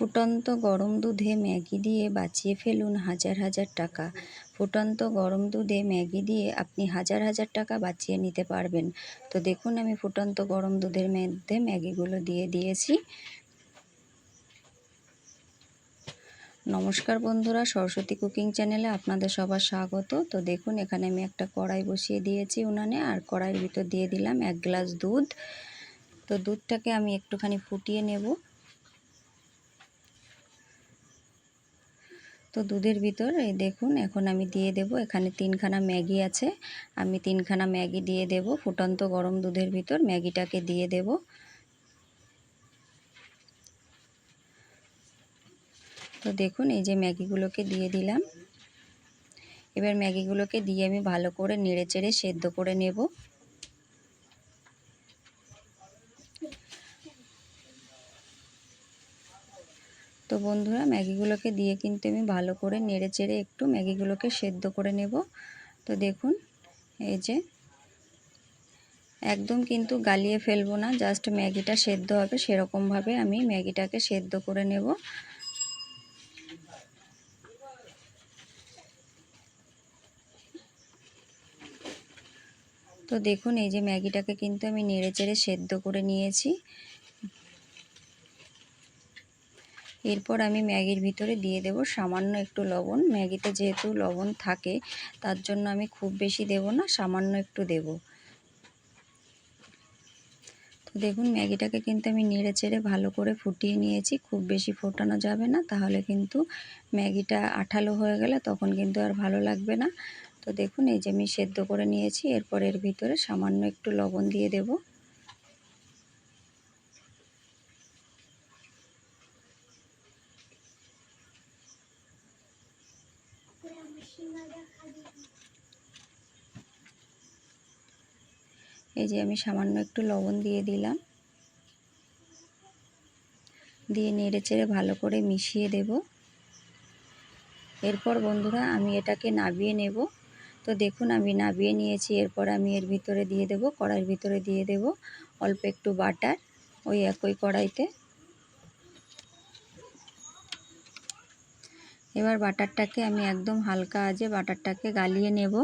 ফুটন্ত গরম দুধে ম্যাগি দিয়ে বাঁচিয়ে ফেলুন হাজার হাজার টাকা। ফুটন্ত গরম দুধে ম্যাগি দিয়ে আপনি হাজার হাজার টাকা বাঁচিয়ে নিতে পারবেন। তো দেখুন, আমি ফুটন্ত গরম দুধের মধ্যে ম্যাগিগুলো দিয়ে দিয়েছি। নমস্কার বন্ধুরা, সরস্বতী কুকিং চ্যানেলে আপনাদের সবার স্বাগত। তো দেখুন, এখানে আমি একটা কড়াই বসিয়ে দিয়েছি উনানে, আর কড়াইয়ের ভিতর দিয়ে দিলাম এক গ্লাস দুধ। তো দুধটাকে আমি একটুখানি ফুটিয়ে নেব। তো দুধের ভিতর, এই দেখুন, এখন আমি দিয়ে দেব, এখানে তিনখানা ম্যাগি আছে। আমি তিনখানা ম্যাগি দিয়ে দেব, ফুটন্ত গরম দুধের ভিতর ম্যাগিটাকে দিয়ে দেব। তো দেখুন, এই যে ম্যাগিগুলোকে দিয়ে দিলাম। এবার ম্যাগিগুলোকে দিয়ে আমি ভালো করে নেড়ে চেড়ে সেদ্ধ করে নেব। তো বন্ধুরা ম্যাগিগুলোকে দিয়ে কিন্তু আমি ভালো করে নেড়ে চেড়ে একটু ম্যাগিগুলোকে সেদ্ধ করে নেব। তো দেখুন, এই যে একদম কিন্তু গালিয়ে ফেলব না, জাস্ট ম্যাগিটা সেদ্ধ হবে, সেরকমভাবে আমি ম্যাগিটাকে সেদ্ধ করে নেব। তো দেখুন, এই যে ম্যাগিটাকে কিন্তু আমি নেড়ে চেড়ে সেদ্ধ করে নিয়েছি। এরপর আমি ম্যাগির ভিতরে দিয়ে দেব সামান্য একটু লবণ। ম্যাগিতে যেহেতু লবণ থাকে, তার জন্য আমি খুব বেশি দেব না, সামান্য একটু দেব। তো দেখুন, ম্যাগিটাকে কিন্তু আমি নেড়ে চেড়ে ভালো করে ফুটিয়ে নিয়েছি, খুব বেশি ফোটানো যাবে না। তাহলে কিন্তু ম্যাগিটা আঠালো হয়ে গেলে তখন কিন্তু আর ভালো লাগবে না। তো দেখুন, এই যে আমি সেদ্ধ করে নিয়েছি, এরপর এর ভিতরে সামান্য একটু লবণ দিয়ে দেবো। এই যে আমি সামান্য একটু লবণ দিয়ে দিলাম। দিয়ে নেড়ে চেড়ে ভালো করে মিশিয়ে দেব। এরপর বন্ধুরা আমি এটাকে নাবিয়ে নেব। তো দেখুন আমি নাবিয়ে নিয়েছি, এরপর আমি এর ভিতরে দিয়ে দেব, কড়াইয়ের ভিতরে দিয়ে দেব অল্প একটু বাটার ওই একই কড়াইতে। এবার বাটারটাকে আমি একদম হালকা আজে বাটারটাকে গালিয়ে নেব।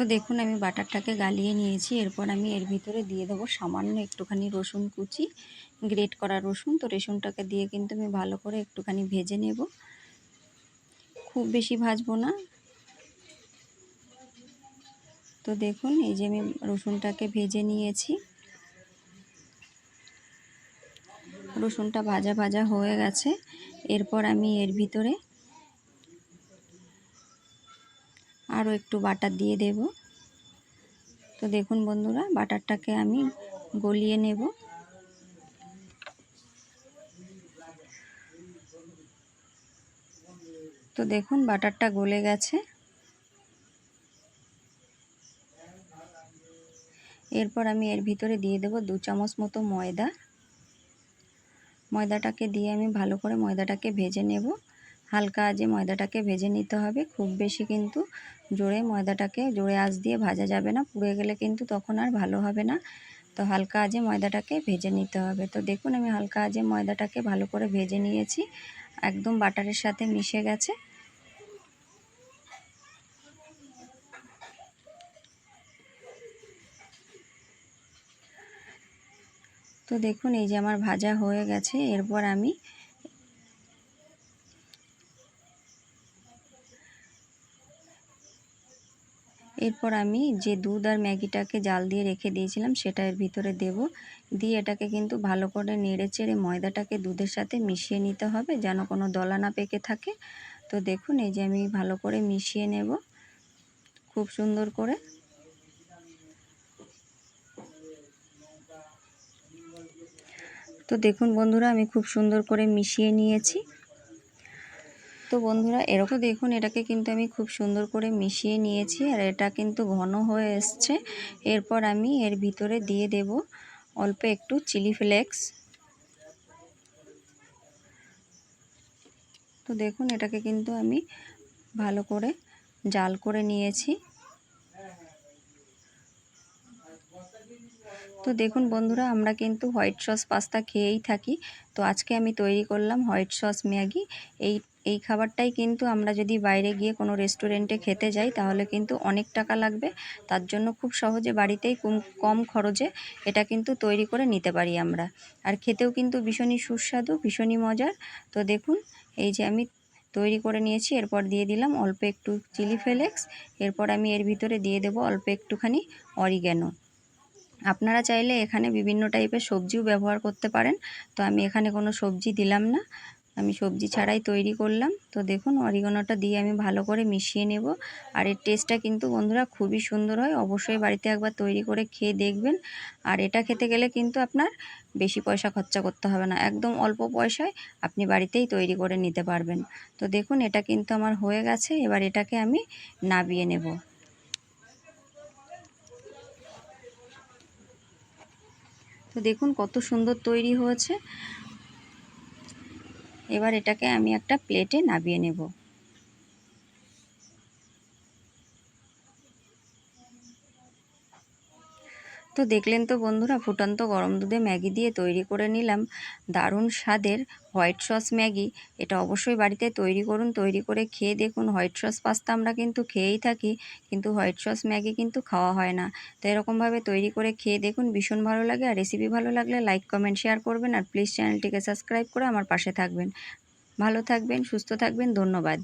তো দেখুন, আমি বাটারটাকে গালিয়ে নিয়েছি। এরপর আমি এর ভিতরে দিয়ে দেবো সামান্য একটুখানি রসুন কুচি, গ্রেট করা রসুন। তো রসুনটাকে দিয়ে কিন্তু আমি ভালো করে একটুখানি ভেজে নেব। খুব বেশি ভাজবো না। তো দেখুন, এই যে আমি রসুনটাকে ভেজে নিয়েছি। রসুনটা ভাজা ভাজা হয়ে গেছে। এরপর আমি এর ভিতরে আরও একটু বাটার দিয়ে দেব। তো দেখুন বন্ধুরা, বাটারটাকে আমি গলিয়ে নেব। তো দেখুন, বাটারটা গলে গেছে। এরপর আমি এর ভিতরে দিয়ে দেব দু চামচ মতো ময়দা। ময়দাটাকে দিয়ে আমি ভালো করে ময়দাটাকে ভেজে নেব। হালকা আজে ময়দাটাকে ভেজে নিতে হবে, খুব বেশি কিন্তু জোরে ময়দাটাকে, জোরে আঁচ দিয়ে ভাজা যাবে না, পুড়ে গেলে কিন্তু তখন আর ভালো হবে না। তো হালকা আজে ময়দাটাকে ভেজে নিতে হবে। তো দেখুন আমি হালকা আজে ময়দাটাকে ভালো করে ভেজে নিয়েছি, একদম বাটারের সাথে মিশে গেছে। তো দেখুন এই যে আমার ভাজা হয়ে গেছে, এরপর আমি এরপর আমি যে দুধ আর ম্যাগিটাকে জাল দিয়ে রেখে দিয়েছিলাম, সেটা এর ভিতরে দেব। দিয়ে এটাকে কিন্তু ভালো করে নেড়ে চেড়ে ময়দাটাকে দুধের সাথে মিশিয়ে নিতে হবে, যেন কোনো দলা না পেকে থাকে। তো দেখুন, এই যে আমি ভালো করে মিশিয়ে নেব খুব সুন্দর করে। তো দেখুন বন্ধুরা, আমি খুব সুন্দর করে মিশিয়ে নিয়েছি। তো বন্ধুরা, এরকম দেখুন, এটাকে কিন্তু আমি খুব সুন্দর করে মিশিয়ে নিয়েছি আর এটা কিন্তু ঘন হয়ে এসছে। এরপর আমি এর ভিতরে দিয়ে দেব অল্প একটু চিলি ফ্লেক্স। তো দেখুন, এটাকে কিন্তু আমি ভালো করে জাল করে নিয়েছি। তো দেখুন বন্ধুরা, আমরা কিন্তু হোয়াইট সস পাস্তা খেয়েই থাকি। তো আজকে আমি তৈরি করলাম হোয়াইট সস ম্যাগি। এই এই খাবারটাই কিন্তু আমরা যদি বাইরে গিয়ে কোনো রেস্টুরেন্টে খেতে যাই, তাহলে কিন্তু অনেক টাকা লাগবে। তার জন্য খুব সহজে বাড়িতেই কম খরচে এটা কিন্তু তৈরি করে নিতে পারি আমরা। আর খেতেও কিন্তু ভীষণই সুস্বাদু, ভীষণই মজার। তো দেখুন, এই যে আমি তৈরি করে নিয়েছি, এরপর দিয়ে দিলাম অল্প একটু চিলি ফ্লেক্স। এরপর আমি এর ভিতরে দিয়ে দেব অল্প একটুখানি অরিগ্যানো। আপনারা চাইলে এখানে বিভিন্ন টাইপের সবজিও ব্যবহার করতে পারেন। তো আমি এখানে কোনো সবজি দিলাম না। আমি সবজি ছাড়াই তৈরি করলাম। তো দেখুন, অরিগনোটা দিয়ে আমি ভালো করে মিশিয়ে নেব। আর এর টেস্টটা কিন্তু বন্ধুরা খুবই সুন্দর হয়। অবশ্যই বাড়িতে একবার তৈরি করে খেয়ে দেখবেন। আর এটা খেতে গেলে কিন্তু আপনার বেশি পয়সা খরচা করতে হবে না। একদম অল্প পয়সায় আপনি বাড়িতেই তৈরি করে নিতে পারবেন। তো দেখুন, এটা কিন্তু আমার হয়ে গেছে। এবার এটাকে আমি নাবিয়ে নেব। দেখুন কত সুন্দর তৈরি হয়েছে। এবার এটাকে আমি একটা প্লেটে নাবিয়ে নেব। তো দেখলেন তো বন্ধুরা, ফুটন্ত গরম দুধে ম্যাগি দিয়ে তৈরি করে নিলাম। দারুণ স্বাদের হোয়াইট সস ম্যাগি। এটা অবশ্যই বাড়িতে তৈরি করুন, তৈরি করে খেয়ে দেখুন। হোয়াইট সস পাস্তা আমরা কিন্তু খেয়েই থাকি, কিন্তু হোয়াইট সস ম্যাগি কিন্তু খাওয়া হয় না। তো এরকমভাবে তৈরি করে খেয়ে দেখুন, ভীষণ ভালো লাগে। আর রেসিপি ভালো লাগলে লাইক কমেন্ট শেয়ার করবেন। আর প্লিজ চ্যানেলটিকে সাবস্ক্রাইব করে আমার পাশে থাকবেন। ভালো থাকবেন, সুস্থ থাকবেন, ধন্যবাদ।